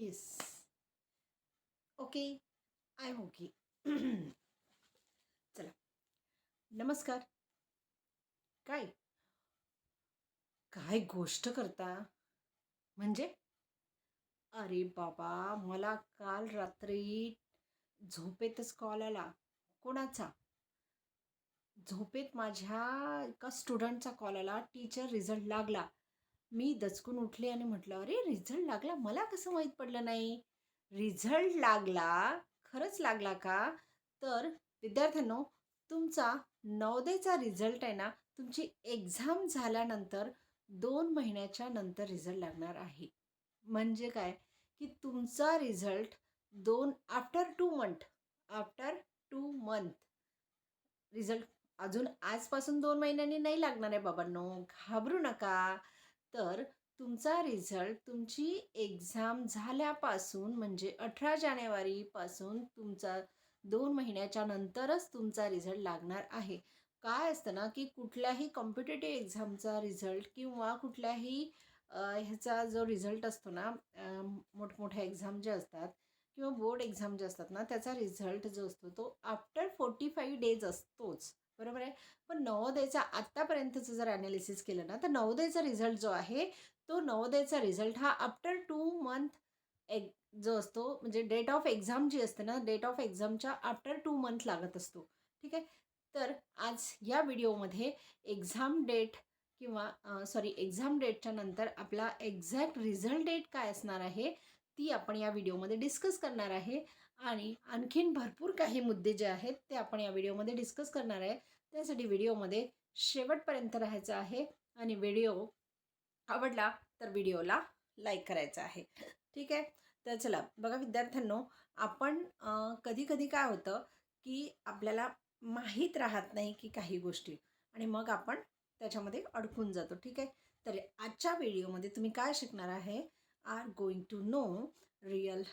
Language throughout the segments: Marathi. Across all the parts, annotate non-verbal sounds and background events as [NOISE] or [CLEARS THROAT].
Yes okay I am okay चला. नमस्कार. काय? काय गोष्ट करता? म्हणजे? अरे बाबा मला काल रात्री झोपेतच कॉल आला. कोणाचा? झोपेत माझ्या एका स्टुडंटचा कॉल आला. टीचर रिझल्ट लागला. मी दचकून उठले आणि म्हटलं अरे रिझल्ट लागला? मला कसं माहीत पडलं नाही? रिझल्ट लागला? खरंच लागला का? तर विद्यार्थ्यांनो तुमचा नवदेचा रिझल्ट आहे ना तुमची एक्झाम झाल्यानंतर दोन महिन्याच्या नंतर रिझल्ट लागणार आहे. म्हणजे काय? की तुमचा रिझल्ट दोन after two month after two month. Result अजून आजपासून दोन महिन्यांनी नाही लागणार आहे बाबांनो. घाबरू नका. तर तुमचा रिझल्ट तुमची एक्झाम झाल्यापासून म्हणजे अठरा जानेवारीपासून तुमचा दोन महिन्याच्या नंतरच तुमचा रिझल्ट लागणार आहे. काय असतं ना की कुठल्याही कॉम्पिटेटिव्ह एक्झामचा रिझल्ट किंवा कुठल्याही ह्याचा जो रिझल्ट असतो ना मोठमोठ्या एक्झाम ज्या असतात किंवा बोर्ड एक्झाम ज्या असतात ना त्याचा रिझल्ट जो असतो तो आफ्टर फोर्टी फाईव्ह डेज असतोच. बरोबर आहे? पण नवोदयचा आत्तापर्यंतचं जर ॲनालिसिस केलं ना तर नवोदयचा रिझल्ट जो आहे तो नवोदयचा रिझल्ट हा आफ्टर टू मंथ एक जो असतो म्हणजे डेट ऑफ एक्झाम जी असते ना डेट ऑफ एक्झामच्या आफ्टर टू मंथ लागत असतो. ठीक आहे? तर आज या व्हिडिओमध्ये एक्झाम डेट किंवा सॉरी एक्झाम डेटच्या नंतर आपला एक्झॅक्ट रिझल्ट डेट काय असणार आहे ती आपण या व्हिडिओमध्ये डिस्कस करणार आहे. आणि आणखीन भरपूर काही मुद्दे जे आहेत ते आपण या व्हिडिओमध्ये डिस्कस करणार आहे. त्यासाठी व्हिडिओमध्ये शेवटपर्यंत राहायचं आहे आणि व्हिडिओ आवडला तर व्हिडिओला लाईक करायचा आहे. ठीक आहे? तर चला बघा विद्यार्थ्यांनो आपण कधी कधी काय होतं की आपल्याला माहीत राहत नाही की काही गोष्टी आणि मग आपण त्याच्यामध्ये अडकून जातो. ठीक आहे? तर आजच्या व्हिडिओमध्ये तुम्ही काय शिकणार आहे? Are going to know real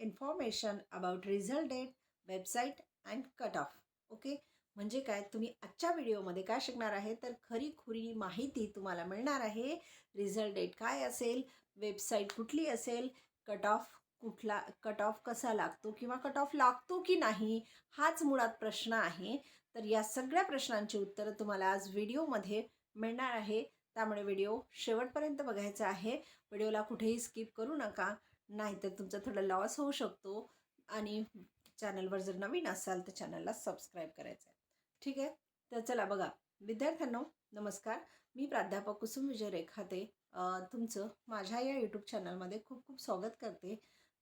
information about result date website and cut off okay म्हणजे काय? तुम्ही आजच्या व्हिडिओमध्ये काय शिकणार आहे? तर खरी खुरी माहिती तुम्हाला मिळणार आहे. रिझल्ट डेट काय असेल? वेबसाईट कुठली असेल? कट ऑफ कुठला? कट ऑफ कसा लागतो किंवा कट ऑफ लागतो की नाही? हाच मुळात प्रश्न आहे. तर या सगळ्या प्रश्नांची उत्तरं तुम्हाला आज व्हिडिओमध्ये मिळणार आहे. त्यामुळे व्हिडिओ शेवटपर्यंत बघायचा आहे. व्हिडिओला कुठेही स्किप करू नका. नाहीतर तुमचा थोडा लॉस होऊ शकतो. आणि चॅनलवर जर नवीन असाल तर चॅनलला सबस्क्राईब करायचं आहे. ठीक आहे? तर चला बघा. विद्यार्थ्यांनो नमस्कार. मी प्राध्यापक कुसुम विजय रेखाते. तुमचं माझ्या या यूट्यूब चॅनलमध्ये खूप खूप स्वागत करते.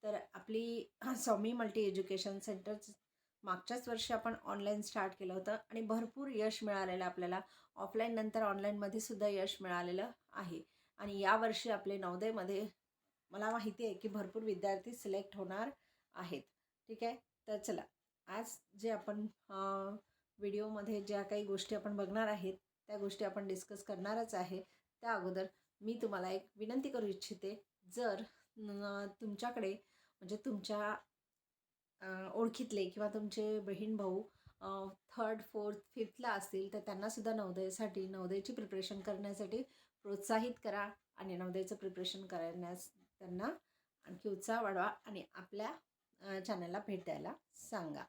तर आपली स्वामी मल्टी एज्युकेशन सेंटर मागच्याच वर्षी आपण ऑनलाईन स्टार्ट केलं होतं आणि भरपूर यश मिळालेलं आपल्याला. ऑफलाईन नंतर ऑनलाईनमध्ये सुद्धा यश मिळालेलं आहे. आणि यावर्षी आपले नवोदयमध्ये मला माहिती आहे की भरपूर विद्यार्थी सिलेक्ट होणार आहेत. ठीक आहे? तर चला आज जे आपण व्हिडिओमध्ये ज्या काही गोष्टी आपण बघणार आहेत त्या गोष्टी आपण डिस्कस करणारच आहे. त्या अगोदर मी तुम्हाला एक विनंती करू इच्छिते जर तुमच्याकडे म्हणजे तुमच्या ओळखीतले किंवा तुमचे बहीण भाऊ थर्ड फोर्थ फिफ्थला असतील तर त्यांनासुद्धा नवोदयसाठी नवोदयची प्रिपरेशन करण्यासाठी प्रोत्साहित करा आणि नवोदयचं प्रिपरेशन करण्यास त्यांना आणखी उत्साह वाढवा आणि आपल्या चॅनलला भेट द्यायला सांगा.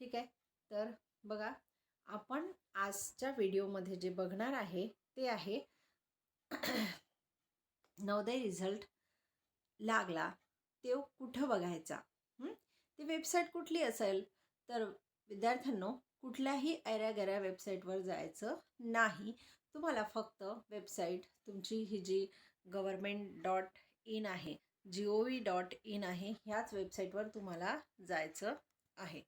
ठीक आहे? तर बघा आपण आजच्या व्हिडिओमध्ये जे बघणार आहे ते आहे [CLEARS THROAT] नवोदय रिझल्ट लागला ते कुठं बघायचा? ती वेबसाईट कुठली असेल? तर विद्यार्थ्यांनो कुठल्याही ऐऱ्यागऱ्या वेबसाईटवर जायचं नाही. तुम्हाला फक्त वेबसाईट तुमची ही जी गव्हर्मेंट डॉट इन आहे. G O V dot in आहे. ह्याच वेबसाईटवर तुम्हाला जायचं आहे.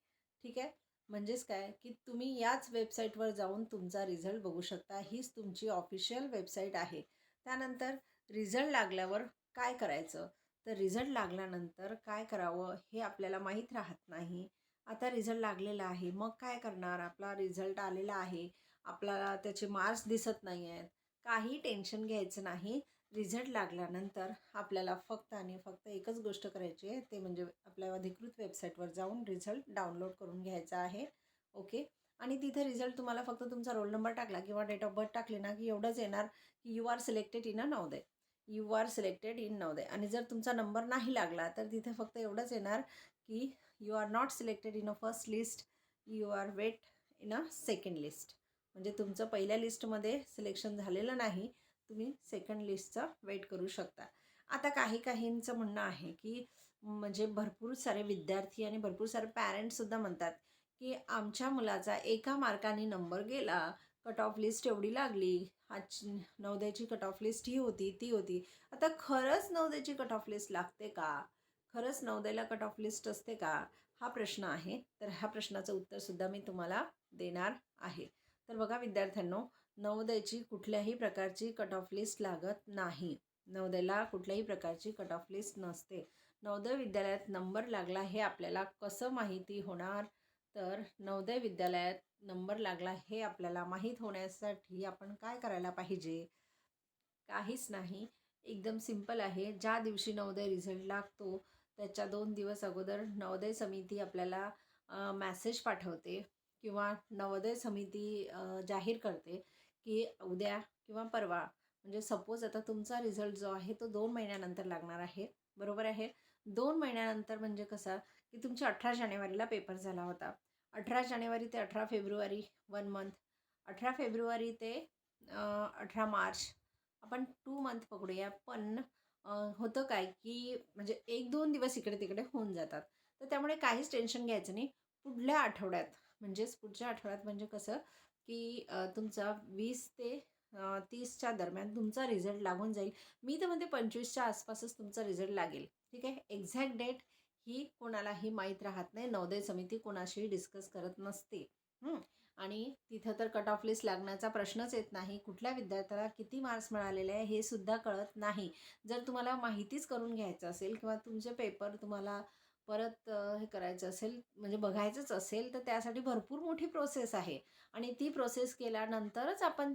ठीक आहे? म्हणजेच काय? की तुम्ही याच वेबसाईटवर जाऊन तुमचा रिझल्ट बघू शकता. हीच तुमची ऑफिशियल वेबसाईट आहे. त्यानंतर रिझल्ट लागल्यावर काय करायचं? तर रिझल्ट लागल्यानंतर काय करावं हे आपल्याला माहीत राहत नाही. आता रिझल्ट लागलेला आहे. मग काय करणार? आपला रिझल्ट आलेला आहे. आपल्याला त्याचे मार्क्स दिसत नाही आहेत काही टेन्शन घ्यायचं नाही. रिझल्ट लागल्यानंतर आपल्याला फक्त आणि फक्त एकच गोष्ट करायची आहे ते म्हणजे आपल्या अधिकृत वेबसाईटवर जाऊन रिझल्ट डाउनलोड करून घ्यायचा आहे. ओके? आणि तिथे रिझल्ट तुम्हाला फक्त तुमचा रोल नंबर टाकला किंवा डेट ऑफ बर्थ टाकले ना की एवढंच येणार की you are selected in a Navodaya you are selected in Navodaya आणि जर तुमचा नंबर नाही लागला तर तिथे फक्त एवढंच येणार की you are not selected in a first list you are wait in a second list. म्हणजे तुमचं पहिल्या लिस्टमध्ये सिलेक्शन झालेलं नाही तुम्ही सेकंड लिस्टचा वेट करू शकता. आता काही काहींचं म्हणणं आहे की म्हणजे भरपूर सारे विद्यार्थी आणि भरपूर सारे पॅरेंट्ससुद्धा म्हणतात की आमच्या मुलाचा एका मार्काने नंबर गेला कट ऑफ लिस्ट एवढी लागली आज नवद्याची कट ऑफ लिस्ट ही होती ती होती. आता खरंच नवद्याची कट ऑफ लिस्ट लागते का? खरंच नवद्याला कट ऑफ लिस्ट असते का? हा प्रश्न आहे. तर ह्या प्रश्नाचं उत्तरसुद्धा मी तुम्हाला देणार आहे. तर बघा विद्यार्थ्यांनो नवोदयाची कुठल्याही प्रकारची कट ऑफ लिस्ट लागत नाही. नवोदयाला कुठल्याही प्रकारची कट ऑफ लिस्ट नसते. नवोदय विद्यालयात नंबर लागला हे आपल्याला कसं माहिती होणार? तर नवोदय विद्यालयात नंबर लागला हे आपल्याला माहीत होण्यासाठी आपण काय करायला पाहिजे? काहीच नाही. एकदम सिंपल आहे. ज्या दिवशी नवोदय रिझल्ट लागतो त्याच्या दोन दिवस अगोदर नवोदय समिती आपल्याला मॅसेज पाठवते किंवा नवोदय समिती जाहीर करते. की उद्या किंवा परवा म्हणजे सपोज आता तुमचा रिझल्ट जो आहे तो दोन महिन्यानंतर लागणार आहे. बरोबर आहे? दोन महिन्यानंतर म्हणजे कसा की तुमच्या अठरा जानेवारीला पेपर झाला होता. अठरा जानेवारी ते अठरा फेब्रुवारी वन मंथ अठरा फेब्रुवारी ते अठरा मार्च. आपण टू मंथ पकडूया. पण होतं काय की म्हणजे एक दोन दिवस इकडे तिकडे होऊन जातात. तर त्यामुळे काहीच टेन्शन घ्यायचं नाही. पुढल्या आठवड्यात म्हणजेच पुढच्या आठवड्यात म्हणजे कसं की तुमचा वीस ते तीसच्या दरम्यान तुमचा रिझल्ट लागून जाईल. मी तर म्हणते पंचवीसच्या आसपासच तुमचा रिझल्ट लागेल. ठीक आहे? एक्झॅक्ट डेट ही कोणालाही माहीत राहत नाही. नवोदय समिती कोणाशीही डिस्कस करत नसते. आणि तिथं तर कट ऑफ लिस्ट लागण्याचा प्रश्नच येत नाही. कुठल्या विद्यार्थ्याला किती मार्क्स मिळालेले आहे हे सुद्धा कळत नाही. जर तुम्हाला माहितीच करून घ्यायचं असेल किंवा तुमचे पेपर तुम्हाला परत हे करायचं असेल म्हणजे बघायचंच असेल तर त्यासाठी भरपूर मोठी प्रोसेस आहे. आणि ती प्रोसेस केल्यानंतरच आपण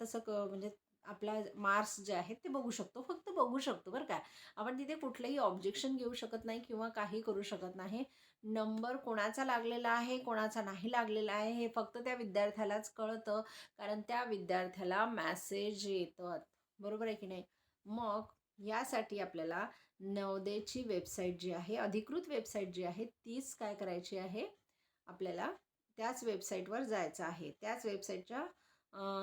तसं क म्हणजे आपला मार्क्स जे आहेत ते बघू शकतो. फक्त बघू शकतो बरं का. आपण तिथे कुठलंही ऑब्जेक्शन घेऊ शकत नाही किंवा काही करू शकत नाही. नंबर कोणाचा लागलेला आहे कोणाचा नाही लागलेला आहे हे फक्त त्या विद्यार्थ्यालाच कळतं. कारण त्या विद्यार्थ्याला मॅसेज येतात. बरोबर आहे की नाही? मग यासाठी आपल्याला नवदेची वेबसाईट जी आहे अधिकृत वेबसाईट जी आहे तीच काय करायची आहे? आपल्याला त्याच वेबसाईटवर जायचं आहे. त्याच वेबसाईटच्या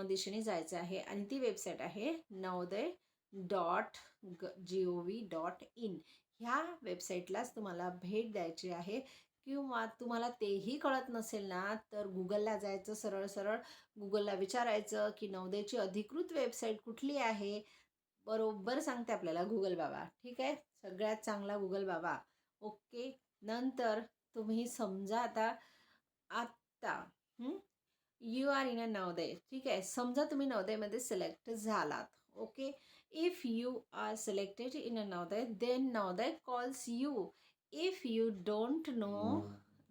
दिशेने जायचं आहे आणि ती वेबसाईट आहे नवोदय डॉट ग G O V dot in. ह्या वेबसाईटलाच तुम्हाला भेट द्यायची आहे किंवा तुम्हाला तेही कळत नसेल ना तर गुगलला जायचं सरळ सरळ गुगलला विचारायचं की नवदेची अधिकृत वेबसाईट कुठली आहे? बरोबर सांगते आपल्याला गुगल बाबा. ठीक आहे? सगळ्यात चांगला गुगल बाबा. ओके नंतर तुम्ही समजा आता आत्ता you are in a Navodaya. ठीक आहे? समजा तुम्ही नवदयमध्ये सिलेक्ट झालात. Okay if you are selected in a Navodaya then Navodaya calls you if you don't know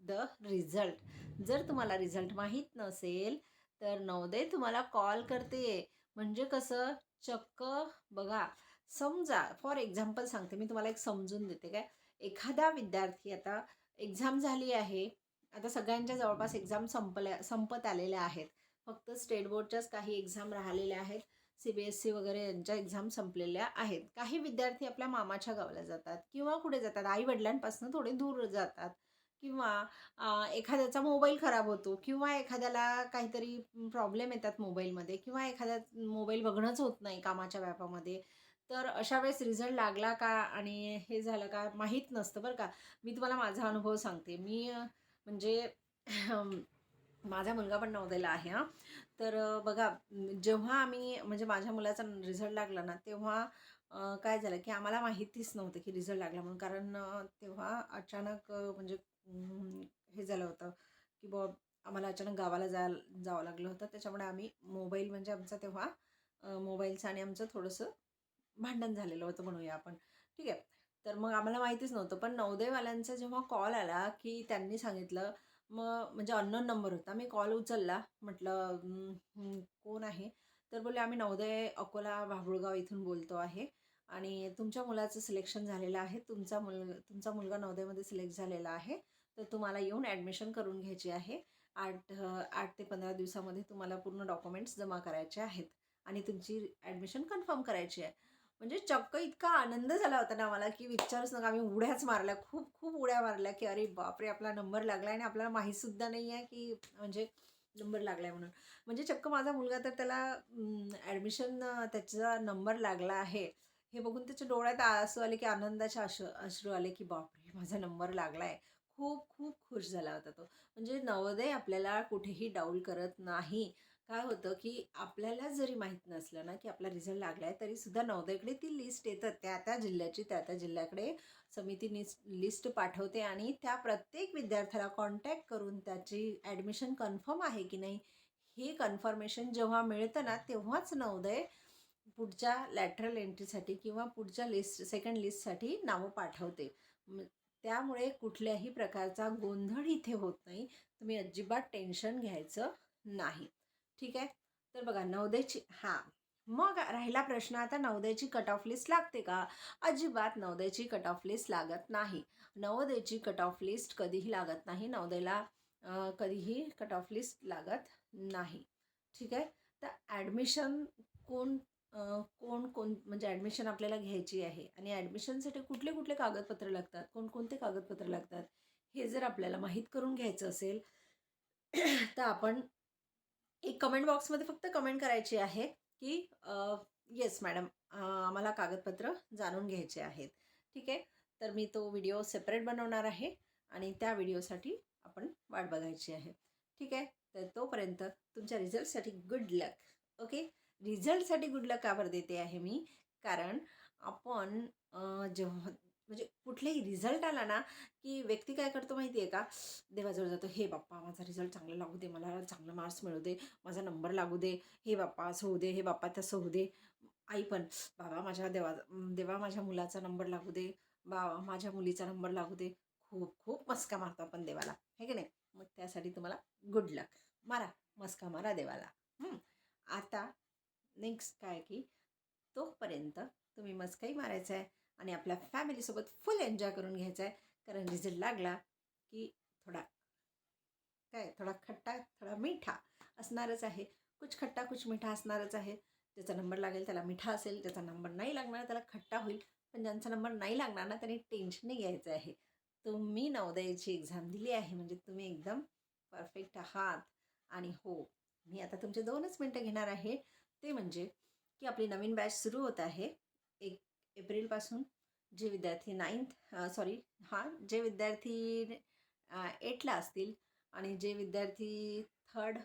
the result जर तुम्हाला रिझल्ट माहीत नसेल तर नवदय तुम्हाला कॉल करते. म्हणजे कसं? चक्क बघा समजा फॉर एक्झाम्पल सांगते मी तुम्हाला एक समजून देते काय? एखादा विद्यार्थी आता एक्झाम झाली आहे आता सगळ्यांच्या जवळपास एक्झाम संपल्या संपत आलेल्या आहेत. फक्त स्टेट बोर्डच्याच काही एक्झाम राहिलेल्या आहेत सी बी एस सी वगैरे यांच्या एक्झाम संपलेल्या आहेत. काही विद्यार्थी आपल्या मामाच्या गावाला जातात किंवा कुठे जातात आई वडिलांपासून थोडे दूर जातात. किंवा एखाद्याचा मोबाईल खराब होतो किंवा एखाद्याला काहीतरी प्रॉब्लेम येतात मोबाईलमध्ये किंवा एखाद्या मोबाईल बघणंच होत नाही कामाच्या व्यापामध्ये तर अशा वेळेस रिझल्ट लागला का? आणि हे झालं का? माहीत नसतं बरं का. मी तुम्हाला माझा अनुभव सांगते. मी म्हणजे माझा मुलगा पण नवदेला आहे हां. तर बघा जेव्हा आम्ही म्हणजे माझ्या मुलाचा रिझल्ट लागला ना तेव्हा काय झालं की आम्हाला माहितीच नव्हतं की रिझल्ट लागला म्हणून. कारण तेव्हा अचानक म्हणजे हे झालं होतं की बॉ आम्हाला अचानक गावाला जा जावं लागलं होतं. त्याच्यामुळे आम्ही मोबाईल म्हणजे आमचा तेव्हा मोबाईलचं आणि आमचं थोडंसं भांडण झालेलं होतं म्हणूया आपण. ठीक आहे. तर मग आम्हाला माहितीच नव्हतं. पण नवदेवाल्यांचा जेव्हा कॉल आला की त्यांनी सांगितलं मग म्हणजे अननोन नंबर होता. मी कॉल उचलला. म्हटलं कोण आहे? तर बोलले आम्ही नवोदय अकोला भाबुळगाव इथून बोलतो आहे. आणि तुमच्या मुलाचं सिलेक्शन झालेलं आहे. तुमचा मुल तुमचा मुलगा नवोदयमध्ये सिलेक्ट झालेला आहे. तर तुम्हाला येऊन ॲडमिशन करून घ्यायची आहे. आठ आठ ते पंधरा दिवसामध्ये तुम्हाला पूर्ण डॉक्युमेंट्स जमा करायचे आहेत. आणि तुमची ॲडमिशन कन्फर्म करायची आहे. म्हणजे चक्क इतका आनंद झाला होता ना मला की विचारूच नका. आम्ही उड्याच मारल्या. खूप खूप उड्या मारल्या की अरे बापरे आपला नंबर लागला आणि आपल्याला माहीतसुद्धा नाही आहे की म्हणजे नंबर लागला आहे म्हणून. म्हणजे चक्क माझा मुलगा तर त्याला ॲडमिशन त्याचा नंबर लागला आहे. हे बघून त्याच्या डोळ्यात आसू आले की आनंदाचे अश्र अश्रू आले की बापरे माझा नंबर लागला आहे खूप खूप खुश झाला होता तो. म्हणजे नवोदय आपल्याला कुठेही डाऊल करत नाही. काय होतं की आपल्याला जरी माहीत नसलं ना की आपला रिझल्ट लागला आहे तरीसुद्धा नवोदयकडे ती लिस्ट येतं त्या त्या जिल्ह्याची त्या त्या जिल्ह्याकडे समिती लिस्ट लिस्ट पाठवते आणि त्या प्रत्येक विद्यार्थ्याला कॉन्टॅक्ट करून त्याची ॲडमिशन कन्फर्म आहे की नाही हे कन्फर्मेशन जेव्हा मिळतं ना तेव्हाच नवोदय पुढच्या लॅटरल एंट्रीसाठी किंवा पुढच्या लिस्ट सेकंड लिस्टसाठी नावं पाठवते. त्यामुळे कुठल्याही प्रकारचा गोंधळ इथे होत नाही. तुम्ही अजिबात टेन्शन घ्यायचं नाही. ठीक आहे? तर बघा नवोदयची हां. मग राहिला प्रश्न आता नवोदयची कट ऑफ लिस्ट लागते का? अजिबात नवोदयची कट ऑफ लिस्ट लागत नाही. नवोदयची कट ऑफ लिस्ट कधीही लागत नाही. नवोदयला कधीही कट ऑफ लिस्ट लागत नाही. ठीक आहे? तर ॲडमिशन कोण कोण कोण म्हणजे ॲडमिशन आपल्याला घ्यायची आहे आणि ॲडमिशनसाठी कुठले कुठले कागदपत्र लागतात? कोणकोणते कागदपत्र लागतात? हे जर आपल्याला माहीत करून घ्यायचं असेल [CLEARS THROAT] तर आपण एक कमेंट बॉक्समध्ये फक्त कमेंट करायची आहे की येस मॅडम आम्हाला कागदपत्र जाणून घ्यायचे आहेत. ठीक आहे? तर मी तो व्हिडिओ सेपरेट बनवणार आहे आणि त्या व्हिडिओसाठी आपण वाट बघायची आहे. ठीक आहे? तर तोपर्यंत तुमच्या रिझल्टसाठी गुड लक ओके रिझल्टसाठी गुड लक का बरं देते आहे मी. कारण आपण जेव्हा म्हणजे कुठलेही रिझल्ट आला ना की व्यक्ती काय करतो माहिती आहे का? देवाजवळ जातो हे बाप्पा माझा रिझल्ट चांगला लागू दे मला चांगला मार्क्स मिळू दे माझा नंबर लागू दे हे बाप्पा असं होऊ दे हे बाप्पा तसं होऊ दे. आई पण बाबा माझ्या देवा देवा माझ्या मुलाचा नंबर लागू दे बा माझ्या मुलीचा नंबर लागू दे. खूप खूप मस्का मारतो आपण देवाला हे की नाही? मग त्यासाठी तुम्हाला गुड लक. मारा मस्का मारा देवाला. आता नेक्स्ट काय की तोपर्यंत तुम्ही मस्काही मारायचा आहे आणि आपल्या फॅमिलीसोबत फुल एन्जॉय करून घ्यायचा आहे. कारण रिझल्ट लागला की थोडा काय थोडा खट्टा थोडा मिठा असणारच आहे. कुछ खट्टा कुछ मिठा असणारच आहे. ज्याचा नंबर लागेल त्याला मिठा असेल. ज्याचा नंबर नाही लागणार त्याला खट्टा होईल. पण ज्यांचा नंबर नाही लागणार ना त्यांनी टेन्शन नाही घ्यायचं आहे. तुम्ही नवोदयाची एक्झाम दिली आहे. म्हणजे तुम्ही एकदम परफेक्ट आहात. आणि हो मी आता तुमचे दोनच मिनटं घेणार आहे. ते म्हणजे की आपली नवीन बॅच सुरू होत आहे. एक एप्रिलपासून जे विद्यार्थी नाईन्थ सॉरी हां जे विद्यार्थी एटला असतील आणि जे विद्यार्थी थर्ड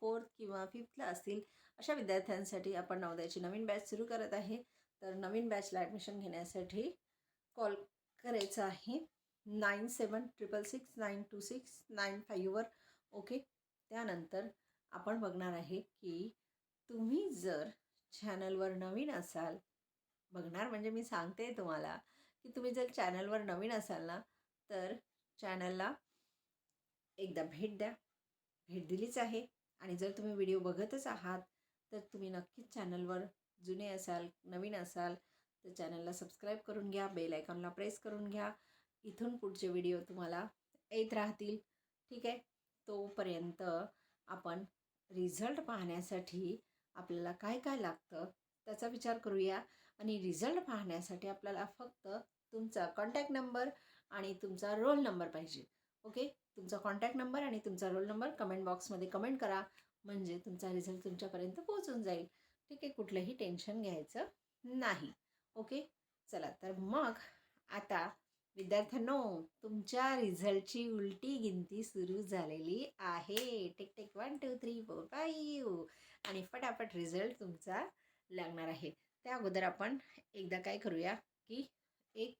फोर्थ किंवा फिफ्थला असतील अशा विद्यार्थ्यांसाठी आपण नवोदयाची नवीन बॅच सुरू करत आहे. तर नवीन बॅचला ॲडमिशन घेण्यासाठी कॉल करायचा आहे. Nine seven triple six nine two six nine फाईव्हवर okay त्यानंतर आपण बघणार आहे की तुम्ही जर चॅनलवर नवीन असाल बघणार म्हणजे मी सांगते तुम्हाला की तुम्ही जर चॅनलवर नवीन असाल ना तर चॅनलला एकदा भेट द्या. भेट दिलीच आहे. आणि जर तुम्ही व्हिडिओ बघतच आहात तर तुम्ही नक्कीच चॅनलवर जुने असाल नवीन असाल तर चॅनलला सबस्क्राईब करून घ्या बेल आयकॉनला प्रेस करून घ्या. इथून पुढचे व्हिडिओ तुम्हाला येत राहतील. ठीक आहे? तोपर्यंत आपण रिझल्ट पाहण्यासाठी आपल्याला काय काय लागतं त्याचा विचार करूया आणि रिझल्ट पाहण्यासाठी आपल्याला फक्त तुमचा कॉन्टॅक्ट नंबर आणि तुमचा रोल नंबर पाहिजे. ओके? तुमचा कॉन्टॅक्ट नंबर आणि तुमचा रोल नंबर कमेंट बॉक्समध्ये कमेंट करा. म्हणजे तुमचा रिझल्ट तुमच्यापर्यंत पोहोचून जाईल. ठीक आहे? कुठलंही टेन्शन घ्यायचं नाही. ओके? चला तर मग आता विद्यार्थ्यांनो तुमच्या रिझल्टची उलटी गिनती सुरू झालेली आहे. Take take one two three four five आणि फटाफट रिझल्ट तुमचा लागणार आहे. त्या अगोदर आपण एकदा काय करूया की एक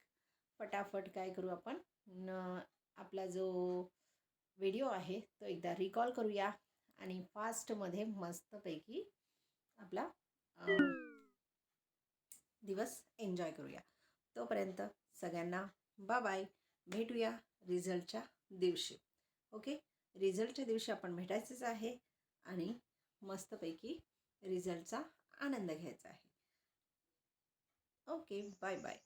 फटाफट काय करू आपण? आपला जो व्हिडिओ आहे तो एकदा रिकॉल करूया. आणि फास्टमध्ये मस्तपैकी आपला दिवस एन्जॉय करूया. तोपर्यंत सगळ्यांना बा बाय. भेटूया रिझल्टच्या दिवशी. ओके? रिझल्टच्या दिवशी आपण भेटायचंच आहे आणि मस्तपैकी रिझल्टचा आनंद घ्यायचा आहे. Okay bye bye.